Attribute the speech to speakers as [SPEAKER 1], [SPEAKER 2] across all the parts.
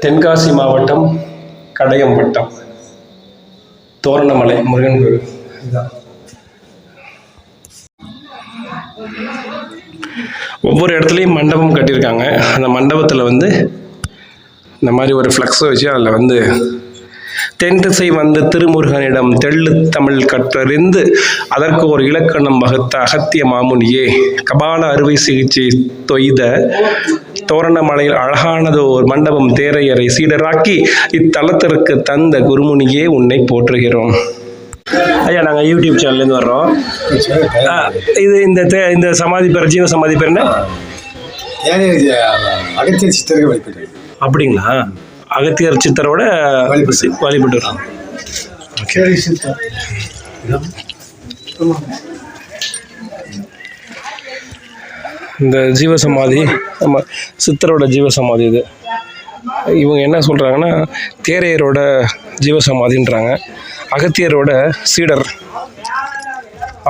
[SPEAKER 1] தென்காசி மாவட்டம் கடையம் வட்டம் தோரணமலை முருகன் கோவில் இதுதான் ஒவ்வொரு இடத்துலையும் மண்டபம் கட்டியிருக்காங்க. அந்த மண்டபத்தில் வந்து இந்த மாதிரி ஒரு ஃப்ளக்ஸை வச்சு அதில் வந்து தென் திசை வந்து திருமுருகனிடம் தெள்ளு தமிழ் கற்றறிந்து அதற்கு ஒரு இலக்கணம் வகுத்த அகத்திய மாமுனியே கபால அறுவை சிகிச்சை தொய்த தோரணமலையில் அழகானது ஒரு மண்டபம் தேரையரை சீடராக்கி இத்தலத்திற்கு தந்த குருமுனியே உன்னை போற்றுகிறோம். ஐயா நாங்கள் யூடியூப் சேனல்லேருந்து வர்றோம். இது இந்த தே- இந்த சமாதி பேர் ஜீவ சமாதி பேர் என்ன?
[SPEAKER 2] அகத்திய சித்தர்கள் வழிபட்டு
[SPEAKER 1] அப்படிங்களா? அகத்தியர் சித்தரோட
[SPEAKER 2] வழிபட்டு.
[SPEAKER 1] வரோம் இந்த ஜீவசமாதி நம்ம சித்தரோட ஜீவசமாதி இது. இவங்க என்ன சொல்கிறாங்கன்னா தேரையரோட ஜீவசமாதின்றாங்க. அகத்தியரோட சீடர்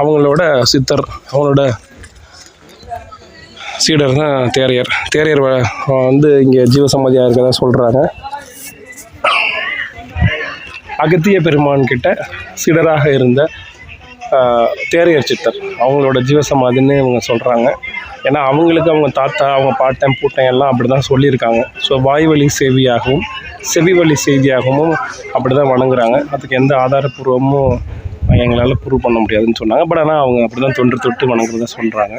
[SPEAKER 1] அவங்களோட சித்தர் அவங்களோட சீடர் தான் தேரையர். தேரையர் வந்து இங்கே ஜீவசமாதியாக இருக்கதா சொல்கிறாங்க அகத்திய பெருமான் கிட்ட சீடராக இருந்த தேரையர் சித்தர் அவங்களோட ஜீவசமாதின்னு இவங்க சொல்கிறாங்க ஏன்னா அவங்களுக்கு அவங்க தாத்தா அவங்க பாட்டன் பூட்டன் எல்லாம் அப்படி தான் சொல்லியிருக்காங்க. ஸோ வாய் வழி செய்தியாகவும் செவி வழி செய்தியாகவும் அப்படி தான் வணங்குறாங்க. அதுக்கு எந்த ஆதாரப்பூர்வமும் எங்களால் ப்ரூவ் பண்ண முடியாதுன்னு சொன்னாங்க. பட் ஆனால் அவங்க அப்படி தான் தொன்று தொட்டு வணங்குறதா சொல்கிறாங்க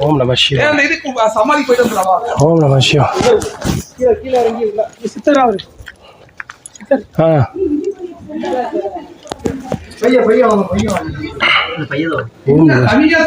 [SPEAKER 1] ஓம் நம சிவா
[SPEAKER 3] அந்த இதுக்கு சமாதி போயிட்டு வந்துடவா
[SPEAKER 1] ஓம் நம சிவா ஆ.
[SPEAKER 2] பையன் பையன் பையன் வாங்க
[SPEAKER 1] ஓம் நம
[SPEAKER 3] தனியா